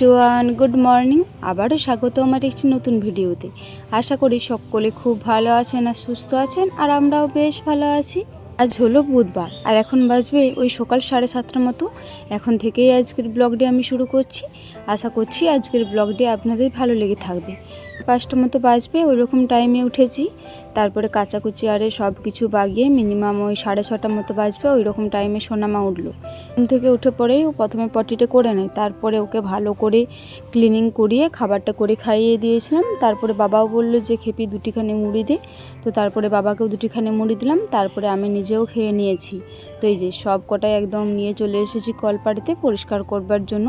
Everyone good morning আবারও স্বাগত আমার একটি নতুন ভিডিওতে। আশা করি সকলে খুব ভালো আছেন আর সুস্থ আছেন, আর আমরাও বেশ ভালো আছি। আজ হলো বুধবার, আর এখন বাজবে ওই সকাল সাড়ে সাতটার মতো। এখন থেকেই আজকের ব্লগটি আমি শুরু করছি। আশা করছি আজকের ব্লগটি আপনাদের ভালো লেগে থাকবে। পাঁচটার মতো বাজবে ওই রকম টাইমে উঠেছি। তারপরে কাচাকুচি আরে সব কিছু বাগিয়ে মিনিমাম ওই সাড়ে ছটার মতো বাজবে ওই রকম টাইমে সোনামা উঠল। ঘুম থেকে উঠে পরেই ও প্রথমে পটিটা করে নেয়, তারপরে ওকে ভালো করে ক্লিনিং করিয়ে খাবারটা করে খাইয়ে দিয়েছিলাম। তারপরে বাবাও বলল যে, খেপি দুটিখানি মুড়ি দে। তো তারপরে বাবাকেও দুটিখানে মুড়ি দিলাম, তারপরে আমি নিজেও খেয়ে নিয়েছি। তো এই যে সব কটাই একদম নিয়ে চলে এসেছি কলপাড়িতে পরিষ্কার করবার জন্য।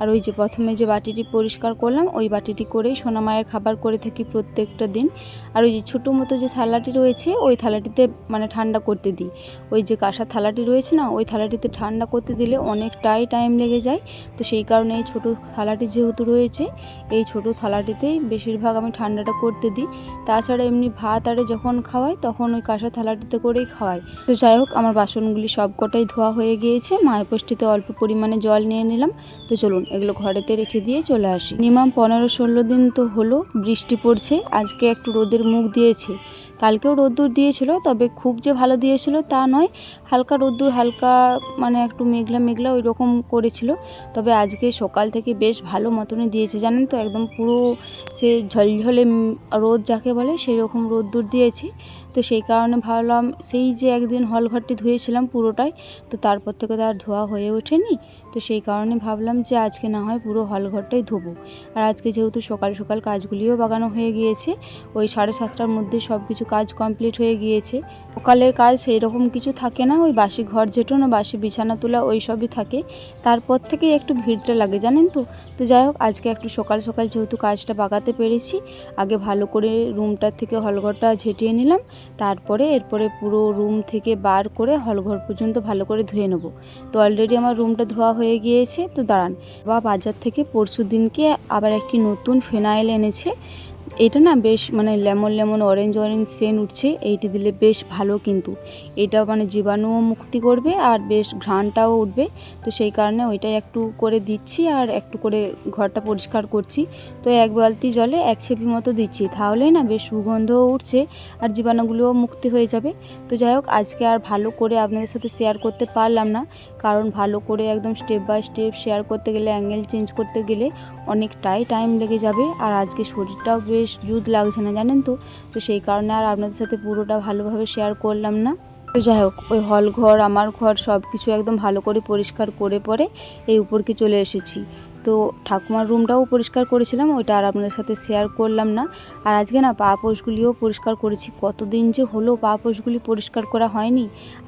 আর ওই যে প্রথমে যে বাটিটি পরিষ্কার করলাম, ওই বাটিটি করেই সোনামায়ের খাবার করে থাকি প্রত্যেকটা দিন। আর ওই যে ছোটো মতো যে থালাটি রয়েছে, ওই থালাটিতে মানে ঠান্ডা করতে দিই। ওই যে কাঁসার থালাটি রয়েছে না, ওই থালাটিতে ঠান্ডা করতে দিলে অনেকটাই টাইম লেগে যায়। তো সেই কারণে এই ছোটো থালাটি যেহেতু রয়েছে, এই ছোটো থালাটিতেই বেশিরভাগ আমি ঠান্ডাটা করতে দিই। তাছাড়া এমনি ভাত আরে যখন খাওয়াই, তখন ওই কাঁসার থালাটিতে করেই খাওয়াই। তো যাই হোক, আমার বাসনগুলি সব কটাই ধোয়া হয়ে গিয়েছে। মায়ের পোষ্টিতে অল্প পরিমাণে জল নিয়ে নিলাম। তো চলুন, এগুলো ঘরেতে রেখে দিয়ে চলে আসি। মিনিমাম পনেরো ষোলো দিন তো হলো বৃষ্টি পড়ছে। আজকে একটু রোদের মুখ দিয়েছে। কালকেও রোদ্দুর দিয়েছিল, তবে খুব যে ভালো দিয়েছিল তা নয়। হালকা রোদ্দুর, হালকা মানে একটু মেঘলা মেঘলা ওই রকম করেছিল। তবে আজকে সকাল থেকে বেশ ভালো মতনই দিয়েছে। জানেন তো, একদম পুরো সে ঝলঝলে রোদ যাকে বলে সেই রকম রোদ্দুর দিয়েছে। তো সেই কারণে ভাবলাম সেই যে একদিন হলঘরটি ধুয়েছিলাম পুরোটাই, তো তারপর থেকে তো আর ধোয়া হয়ে ওঠেনি। তো সেই কারণে ভাবলাম যে আজকে না হয় পুরো হলঘরটাই ধোবো। আর আজকে যেহেতু সকাল সকাল কাজগুলিও বাগানো হয়ে গিয়েছে, ওই সাড়ে সাতটার মধ্যে সব কিছু কাজ কমপ্লিট হয়ে গিয়েছে। সকালের কাজ সেই রকম কিছু থাকে না, ওই বাসি ঘর যেটুনো বাসি বিছানা তোলা ওই সবই থাকে। তারপর থেকেই একটু ভিড়টা লাগে, জানেন তো? তো যাই হোক, আজকে একটু সকাল সকাল যেহেতু কাজটা বাগাতে পেরেছি, আগে ভালো করে রুমটার থেকে হলঘরটা ঝেঁটিয়ে নিলাম। তারপরে এরপরে পুরো রুম থেকে বার করে হলঘর পর্যন্ত ভালো করে ধুয়ে নেব। তো অলরেডি আমার রুমটা ধোয়া হয়ে গিয়েছে, তো দাঁড়ান। বা বাজার থেকে পরশু দিনকে আবার একটি নতুন ফেনাইল এনেছে এটা না বেশ মানে লেমন লেমন অরেঞ্জ অরেঞ্জ সেন উঠছে, এইটি দিলে বেশ ভালো কিন্তু। এটা মানে জীবাণুও মুক্তি করবে আর বেশ ঘ্রাণটাও উঠবে। তো সেই কারণে ওইটাই একটু করে দিচ্ছি আর একটু করে ঘরটা পরিষ্কার করছি। তো এক বালতি জলে এক ছেপি মতো দিচ্ছি, তাহলেই না বেশ সুগন্ধও উঠছে আর জীবাণুগুলোও মুক্তি হয়ে যাবে। তো যাই হোক, আজকে আর ভালো করে আপনাদের সাথে শেয়ার করতে পারলাম না, কারণ ভালো করে একদম স্টেপ বাই স্টেপ শেয়ার করতে গেলে অ্যাঙ্গেল চেঞ্জ করতে গেলে অনেকটাই টাইম লেগে যাবে। আর আজকে শরীরটাও বেশ জুদ লাগছে না, জানেন তো? তো সেই কারণে আর আপনাদের সাথে পুরোটা ভালোভাবে শেয়ার করলাম না। তো যাই হোক, ওই হল ঘর, আমার ঘর সব কিছু একদম ভালো করে পরিষ্কার করে পরে এই উপরকে চলে এসেছি। তো ঠাকুমার রুমটাও পরিষ্কার করেছিলাম, ওইটা আর আপনাদের সাথে শেয়ার করলাম না। আর আজকে না পা পোষগুলিও পরিষ্কার করেছি, কতদিন যে হলো পা পোষগুলি পরিষ্কার করা হয়নি,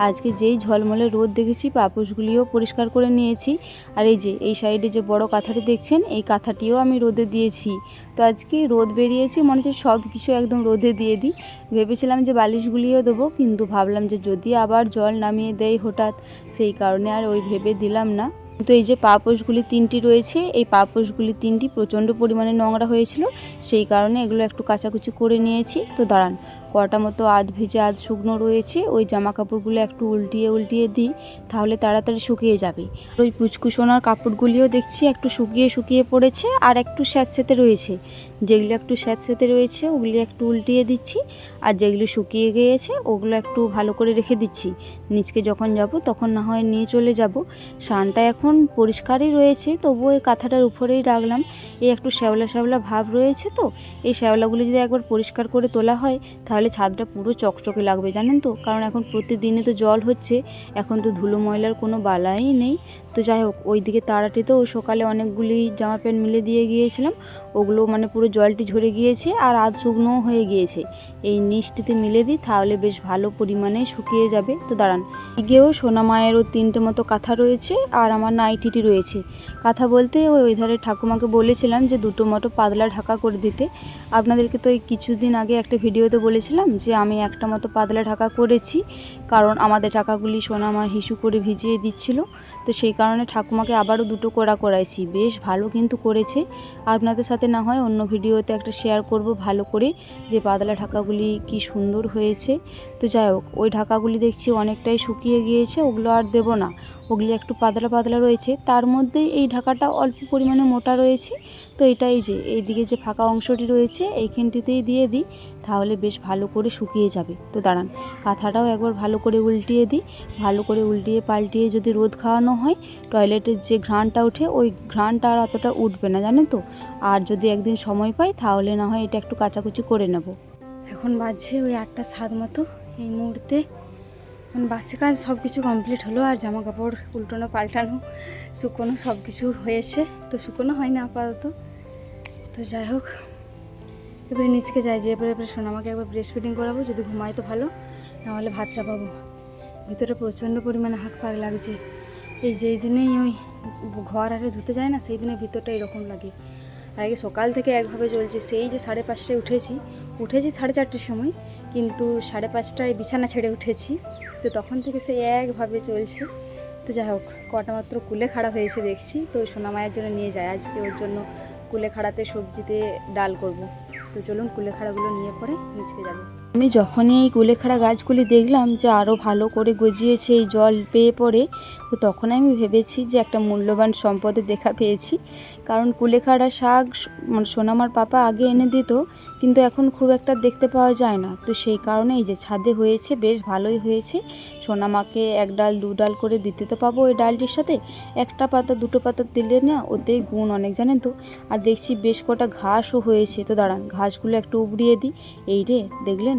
আজকে যেই ঝলমলে রোদ দেখেছি পা পোষগুলিও পরিষ্কার করে নিয়েছি। আর এই যে, এই সাইডে যে বড় কাঁথাটি দেখছেন, এই কাঁথাটিও আমি রোদে দিয়েছি। তো আজকে রোদ বেরিয়েছে, মনে হচ্ছে সব কিছু একদম রোদে দিয়ে দিই। ভেবেছিলাম যে বালিশগুলিও দেবো, কিন্তু ভাবলাম যে যদি আবার জল নামিয়ে দেয় হঠাৎ, সেই কারণে আর ওই ভেবে দিলাম না। তো এই যে পাপোশগুলি তিনটি রয়েছে, এই পাপোশগুলি তিনটি প্রচণ্ড পরিমাণে নোংরা হয়েছিল, সেই কারণে এগুলো একটু কাচাকুচি করে নিয়েছি। তো দাঁড়ান কটা মতো আধ ভেজে আধ শুকনো রয়েছে, ওই জামা কাপড়গুলো একটু উল্টিয়ে উল্টিয়ে দিই, তাহলে তাড়াতাড়ি শুকিয়ে যাবে। ওই পুচকুসোনার কাপড়গুলিও দেখছি একটু শুকিয়ে শুকিয়ে পড়েছে আর একটু স্যাঁতস্যাঁতে রয়েছে। যেগুলো একটু স্যাঁতস্যাঁতে রয়েছে, ওগুলি একটু উল্টিয়ে দিচ্ছি, আর যেগুলো শুকিয়ে গিয়েছে, ওগুলো একটু ভালো করে রেখে দিচ্ছি। নিচকে যখন যাব, তখন না হয় নিয়ে চলে যাব। সানটা এখন পরিষ্কারই রয়েছে, তবুও এই কাঁথাটার উপরেই রাখলাম। এই একটু শ্যাওলা শ্যাওলা ভাব রয়েছে তো, এই শ্যাওলাগুলি যদি একবার পরিষ্কার করে তোলা হয়, তাহলে ছাদটা পুরো চকচকে লাগবে, জানেন তো? কারণ এখন প্রতিদিনে তো জল হচ্ছে, এখন তো ধুলো ময়লার কোনো বালাই নেই। তো যাই হোক ওই দিকে তাড়াটিতেও সকালে অনেকগুলি জামা প্যান্ট মিলে দিয়ে গিয়েছিলাম। ওগুলো মানে পুরো জলটি ঝরে গিয়েছে আর আধ শুকনোও হয়ে গিয়েছে। এই নিচটিতে মিলে দিই, তাহলে বেশ ভালো পরিমাণে শুকিয়ে যাবে। তো দাঁড়ান গিয়েও সোনা মায়েরও তিনটে মতো কাঁথা রয়েছে আর আমার নাইটিটি রয়েছে। কাঁথা বলতে ওই ওই ধারে ঠাকুমাকে বলেছিলাম যে দুটো মতো পাতলা ঢাকা করে দিতে। আপনাদেরকে তো এই কিছুদিন আগে একটা ভিডিওতে বলেছিলাম যে আমি একটা মতো পাতলা ঢাকা করেছি, কারণ আমাদের ঢাকাগুলি সোনামা হিসু করে ভিজিয়ে দিচ্ছিল। তো সেই কারণে ঠাকুমাকে আবারও দুটো কোড়া করাইছি। বেশ ভালো কিন্তু করেছে। আপনাদের সাথে না হয় অন্য ভিডিওতে একটা শেয়ার করব ভালো করে যে পাতলা ঢাকাগুলি কি সুন্দর হয়েছে। তো যাই হোক, ওই ঢাকাগুলি দেখছি অনেকটাই শুকিয়ে গিয়েছে, ওগুলো আর দেবো না। ওগুলি একটু পাতলা পাতলা রয়েছে। তার মধ্যে এই ঢাকাটা অল্প পরিমাণে মোটা রয়েছে। তো এটা এই যে, এইদিকে যে ফাঁকা অংশটি রয়েছে, এইখানটিতেই দিয়ে দিই, তাহলে বেশ ভালো করে শুকিয়ে যাবে। তো দাঁড়ান, কাঁথাটাও একবার ভালো করে উল্টিয়ে দিই। ভালো করে উল্টিয়ে পাল্টিয়ে যদি রোদ খাওয়ানো হয়, টয়লেটের যে ঘ্রাণটা ওঠে, ওই ঘ্রাণটা আর অতটা উঠবে না, জানেন তো? আর যদি একদিন সময় পাই, তাহলে না হয় এটা একটু কাচাকুচি করে নেব। এখন বাজছে ওই আটটা সাত মতো এই মুহূর্তে। এখন বাসি কাজ সব কিছু কমপ্লিট হলো, আর জামা কাপড় উল্টানো, পাল্টানো, শুকোনো সব কিছু হয়েছে। তো শুকোনো হয় না আপাতত। তো যাই হোক, এবারে নিচকে যাই যে এবারে এবারে সোনামাকে একবার ব্রেস্ট ফিডিং করাবো, যদি ঘুমাই তো ভালো, নাহলে ভাত চাপাবো। ভিতরে প্রচণ্ড পরিমাণে হাঁক পাক লাগছে। এই যেই দিনেই ওই ঘর আরে ধুতে যায় না, সেই দিনে ভিতরটা এরকম লাগে। আর আগে সকাল থেকে একভাবে চলছে, সেই যে সাড়ে পাঁচটায় উঠেছি উঠেছি সাড়ে চারটের সময়, কিন্তু সাড়ে পাঁচটায় বিছানা ছেড়ে উঠেছি, তো তখন থেকে সেই একভাবে চলছে। তো যাই হোক, কটা মাত্র কুলে খাড়া হয়েছে দেখছি, তো সোনামায়ের জন্য নিয়ে যায় আজকে ওর জন্য কুলে খাড়াতে সবজিতে ডাল করব। তো চলুন কুলেখাড়াগুলো নিয়ে পরে নিচকে যাব। আমি যখনই এই কুলেখাড়া গাছগুলি দেখলাম যে আরও ভালো করে গজিয়েছে, এই জল পেয়ে পড়ে, তো তখন আমি ভেবেছি যে একটা মূল্যবান সম্পদের দেখা পেয়েছি। কারণ কুলেখাড়া শাক মানে সোনামার পাপা আগে এনে দিত, কিন্তু এখন খুব একটা দেখতে পাওয়া যায় না। তো সেই কারণে এই যে ছাদে হয়েছে, বেশ ভালোই হয়েছে। সোনামাকে এক ডাল, দু ডাল করে দিতে তো পাবো ওই ডালটির সাথে। একটা পাতা, দুটো পাতা দিলে না ওতেই গুণ অনেক, জানেন তো? আর দেখছি বেশ কটা ঘাসও হয়েছে। তো দাঁড়ান, ঘাসগুলো একটু উবড়িয়ে দিই। এই রে, দেখলেন?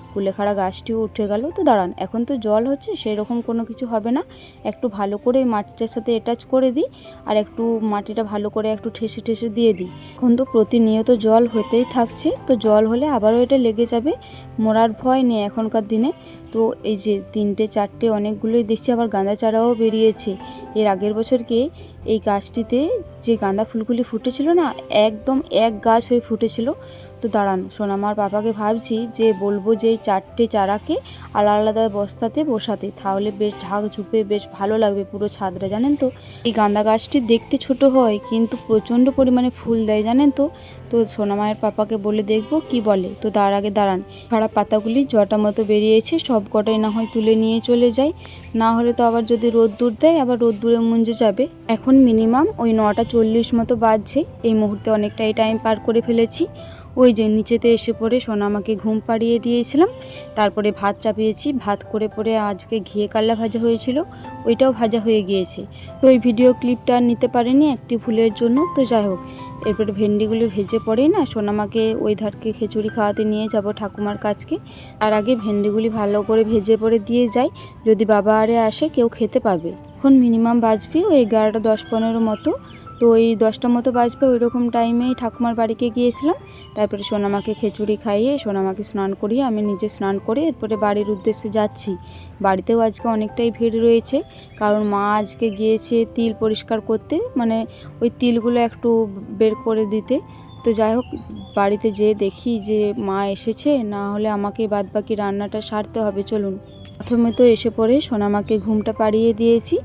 কুলেখাড়া গাছটিও উঠে গেল। তো দাঁড়ান, এখন তো জল হচ্ছে সেই রকম কোনো কিছু হবে না। একটু ভালো করে মাটিটার সাথে অ্যাটাচ করে দিই আর একটু মাটিটা ভালো করে একটু ঠেসে ঠেসে দিয়ে দিই। এখন তো প্রতিনিয়ত জল হতেই থাকছে, তো জল হলে আবারও এটা লেগে যাবে। মরার ভয় নেই এখনকার দিনে। তো এই যে তিনটে, চারটে অনেকগুলোই দেখছি, আবার গাঁদা চারাও বেরিয়েছে। এর আগের বছরকে এই গাছটিতে যে গাঁদা ফুলগুলি ফুটেছিল না, একদম এক গাছ হয়ে ফুটেছিল। তো দাঁড়ান, সোনামার পাপাকে ভাবছি যে বলব যে এই চারটে চারাকে আলাদা আলাদা বস্তাতে বসাতে। তাহলে বেশ ঝাঁক ঝুপে বেশ ভালো লাগবে পুরো ছাদটা, জানেন তো? এই গাঁদা গাছটি দেখতে ছোট হয়, কিন্তু প্রচণ্ড পরিমাণে ফুল দেয়, জানেন তো? তো সোনামায়ের পাপাকে বলে দেখব কি বলে। তো তার আগে দাঁড়ান। খাড়া পাতাগুলি জটা মতো বেরিয়েছে, সব কটাই না হয় তুলে নিয়ে চলে যায় না হলে তো আবার যদি রোদ্দুর দেয়, আবার রোদ্দুরে মুঞ্জে যাবে। এখন মিনিমাম ওই নটা চল্লিশ মতো বাজছে। এই মুহূর্তে অনেকটাই টাইম পার করে ফেলেছি। ওই যে নিচেতে এসে পড়ে সোনামাকে ঘুম পাড়িয়ে দিয়েছিলাম। তারপরে ভাত চাপিয়েছি, ভাত করে পরে আজকে ঘিয়ে কাল্লা ভাজা হয়েছিল, ওইটাও ভাজা হয়ে গিয়েছে। তো ওই ভিডিও ক্লিপটা আর নিতে পারিনি একটি ভুলের জন্য, তো যাই হোক। এরপরে ভেন্ডিগুলি ভেজে পড়েই না সোনামাকে ওই ধারকে খিচুড়ি খাওয়াতে নিয়ে যাব ঠাকুমার কাছকে। তার আগে ভেন্ডিগুলি ভালো করে ভেজে পড়ে দিয়ে যাই, যদি বাবা আরে আসে কেউ খেতে পাবে। এখন মিনিমাম বাজবে ওই এগারোটা দশ পনেরো মতো। তো ওই দশটা মতো বাজবে, ওই রকম টাইমেই ঠাকুমার বাড়িতে গিয়েছিলাম। তারপরে সোনামাকে খিচুড়ি খাইয়ে, সোনামাকে স্নান করিয়ে আমি নিজে স্নান করে এরপরে বাড়ির উদ্দেশ্যে যাচ্ছি। বাড়িতেও আজকে অনেকটাই ভিড় রয়েছে, কারণ মা আজকে গিয়েছে তিল পরিষ্কার করতে মানে ওই তিলগুলো একটু বের করে দিতে। তো যাই হোক, বাড়িতে যেয়ে দেখি যে মা এসেছে, না হলে আমাকে বাদবাকি রান্নাটা সারতে হবে, চলুন। প্রথমে তো এসে পড়ে সোনামাকে ঘুমটা পাড়িয়ে দিয়েছি।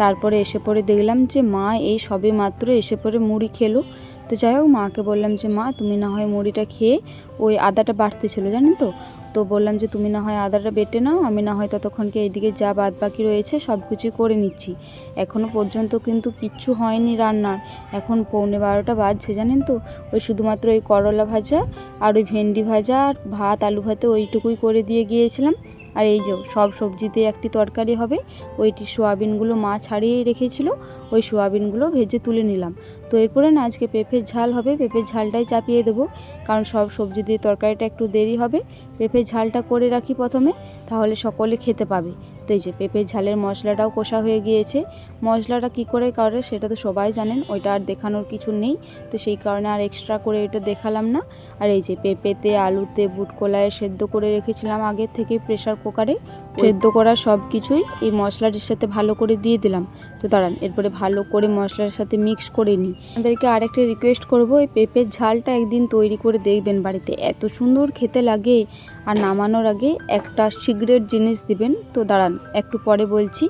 তারপরে এসে পড়ে দেখলাম যে মা এই সবে মাত্র এসে পড়ে মুড়ি খেলো। তো যাই হোক, মাকে বললাম যে, মা, তুমি না হয় মুড়িটা খেয়ে ওই আদাটা বাড়তে ছিল জানেন তো? তো বললাম যে, তুমি না হয় আদাটা বেটে নাও, আমি না হয় ততক্ষণকে এইদিকে যা বাদ বাকি রয়েছে সব কিছুই করে নিচ্ছি। এখনও পর্যন্ত কিন্তু কিচ্ছু হয়নি রান্নার। এখন পৌনে বারোটা বাজছে, জানেন তো? ওই শুধুমাত্র ওই করলা ভাজা আর ওই ভেন্ডি ভাজা আর ভাত, আলু ভাতে ওইটুকুই করে দিয়ে গিয়েছিলাম। আর এই যে সব সবজিতে একটি তরকারি হবে, ওইটি সোয়াবিনগুলো মা ছাড়িয়েই রেখেছিল, ওই সোয়াবিনগুলো ভেজে তুলে নিলাম। তো এরপরে না আজকে পেঁপের ঝাল হবে, পেঁপের ঝালটাই চাপিয়ে দেবো। কারণ সব সবজি দিয়ে তরকারিটা একটু দেরি হবে। পেঁপের ঝালটা করে রাখি প্রথমে, তাহলে সকলে খেতে পাবে। তো এই যে পেঁপের ঝালের মশলাটাও কষা হয়ে গিয়েছে। মশলাটা কি করে করে সেটা তো সবাই জানেন, ওইটা আর দেখানোর কিছু নেই। তো সেই কারণে আর এক্সট্রা করে এটা দেখালাম না। আর এই যে পেঁপেতে আলুতে বুট কলায় সেদ্ধ করে রেখেছিলাম আগের থেকে প্রেশার কুকারে সেদ্ধ করা সব কিছুই এই মশলাটির সাথে ভালো করে দিয়ে দিলাম। তো দাঁড়ান, এরপরে ভালো করে মশলার সাথে মিক্স করে নিই। আমাদেরকে আরেকটা রিকোয়েস্ট করব, এই পেঁপের ঝালটা একদিন তৈরি করে দেখবেন বাড়িতে। এত সুন্দর খেতে লাগে আর নামানোর আগে একটা সিগারেট জিনিস দিবেন। তো দাঁড়ান, একটু পরে বলছি,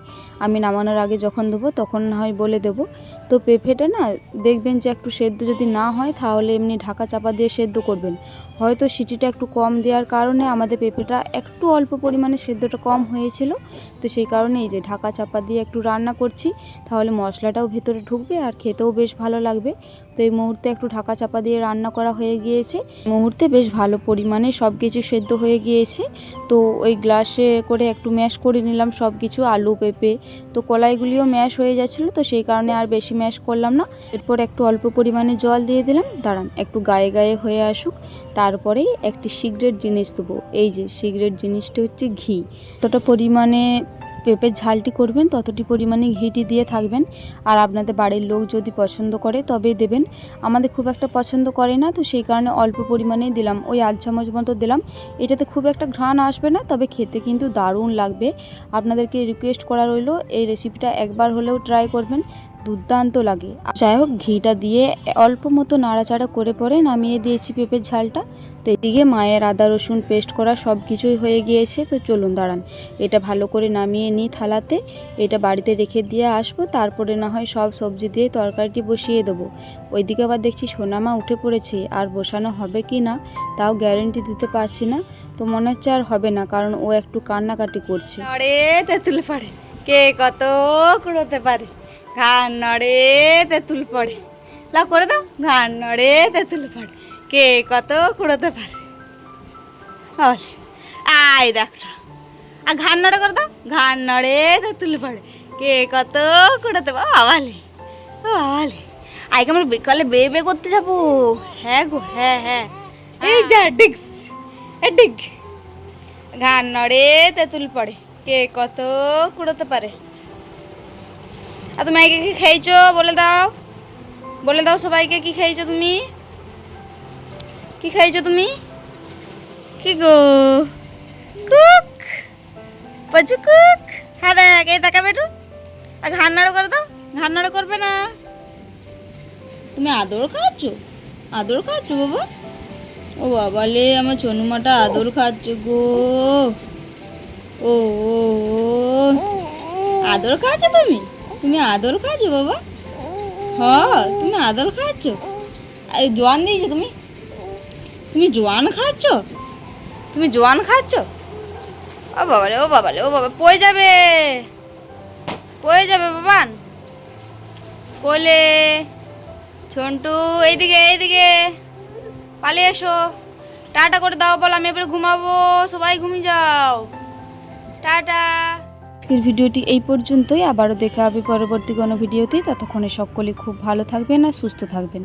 আমি নামানোর আগে যখন দেবো তখন না হয় বলে দেবো। তো পেঁপেটা না, দেখবেন যে একটু সেদ্ধ যদি না হয় তাহলে এমনি ঢাকা চাপা দিয়ে সেদ্ধ করবেন। হয়তো সিটিটা একটু কম দেওয়ার কারণে আমাদের পেঁপেটা একটু অল্প পরিমাণে সেদ্ধটা কম হয়েছিল। তো সেই কারণে এই যে ঢাকা চাপা দিয়ে একটু রান্না করছি, তাহলে মশলাটাও ভেতরে ঢুকবে আর খেতেও বেশ ভালো লাগবে। তো এই মুহূর্তে একটু ঢাকা চাপা দিয়ে রান্না করা হয়ে গিয়েছে। মুহূর্তে বেশ ভালো পরিমাণে সব কিছু সেদ্ধ হয়ে গিয়েছে। তো ওই গ্লাসে করে একটু ম্যাশ করে নিলাম সব কিছু আলু, পেঁপে। তো কলাইগুলিও ম্যাশ হয়ে যাচ্ছিল, তো সেই কারণে আর বেশি ম্যাশ করলাম না। এরপর একটু অল্প পরিমাণে জল দিয়ে দিলাম। দাঁড়ান, একটু গায়ে গায়ে হয়ে আসুক। তারপরেই একটি সিগারেট জিনিস দেবো এই যে সিগারেট জিনিসটি হচ্ছে ঘি। ততটা পরিমাণে পেঁপের ঝালটি করবেন, ততটি পরিমাণে ঘিটি দিয়ে থাকবেন। আর আপনাদের বাড়ির লোক যদি পছন্দ করে তবেই দেবেন। আমাদের খুব একটা পছন্দ করে না, তো সেই কারণে অল্প পরিমাণেই দিলাম। ওই আধ চামচ মতো দিলাম। এটাতে খুব একটা ঘ্রাণ আসবে না, তবে খেতে কিন্তু দারুণ লাগবে। আপনাদেরকে রিকোয়েস্ট করা রইল, এই রেসিপিটা একবার হলেও ট্রাই করবেন। দুর্দান্ত লাগে। যাই হোক, ঘিটা দিয়ে অল্প মতো নাড়াচাড়া করে পরে নামিয়ে দিয়েছি পেঁপের ঝালটা। তো এদিকে মায়ের আদা, রসুন পেস্ট করা সব কিছুই হয়ে গিয়েছে। তো চলুন দাঁড়ান, এটা ভালো করে নামিয়ে নিই থালাতে। এটা বাড়িতে রেখে দিয়ে আসব, তারপরে না হয় সব সবজি দিয়ে তরকারিটি বসিয়ে দেবো। ওইদিকে আবার দেখছি সোনামা উঠে পড়েছে, আর বসানো হবে কি না তাও গ্যারেন্টি দিতে পারছি না। তো মনে হচ্ছে আর হবে না, কারণ ও একটু কান্নাকাটি করছে। নড়ে তেঁতুল পড়ে, কে কত কুড়োতে পারে? ঘান নড়ে তেঁতুল পড়ে। লাভ করে দাও ঘান নড়ে তেঁতুল পড়ে। কে কত কুড়োতে পারে? বল আয় দেখো। আর ঘান নড়ে করে দাও ঘান নড়ে তেঁতুল পড়ে। কে কত কুড়োতে পারে? আওয়ালি ও আওয়ালি আইকে আমরা বিকালে বে বে করতে যাব? হ্যাঁ গো হ্যাঁ হ্যাঁ। এই যা ডিগস এ ডিগ। ঘান নড়ে তেঁতুল পড়ে। কে কত কুড়োতে পারে? আর তুমি কি খেয়েছো? বলে দাও। বলে দাও সবাইকে, কি খেয়েছো তুমি? কি খাইছো তুমি? কি গো? কুক। পচু কুক? হ্যাঁ দেখ এই দেখাবে একটু আর ঘান নাড়ো করে দাও। ঘান নাড়ো করবে না। তুমি আদর খাচ্ছ? আদর খাচ্ছ বাবা? ও বাবালে আমার চনুমাটা আদর খাচ্ছে গো। ও। আদর খাচ্ছ তুমি? তুমি আদর খাচ্ছ, বাবা? হ্যাঁ তুমি আদর খাচ্ছ? জোয়ান দিয়েছ তুমি? তুমি জোয়ান খাচ্ছ? তুমি জোয়ান খাচ্ছ? ও বাবারে ও বাবারে, ও বাবা, পড়ে যাবে। পয়ে যাবে বাবান কোলে ছন্টু এইদিকে এইদিকে। পালিয়ে এসো। টাটা করে দাও, বল, আমি এবারে ঘুমাবো। সবাই ঘুমিয়ে যাও। টাটা। আজকের ভিডিওটি এই পর্যন্তই। আবারও দেখা হবে পরবর্তী কোনো ভিডিওতেই ততক্ষণে সকলে খুব ভালো থাকবেন আর সুস্থ থাকবেন।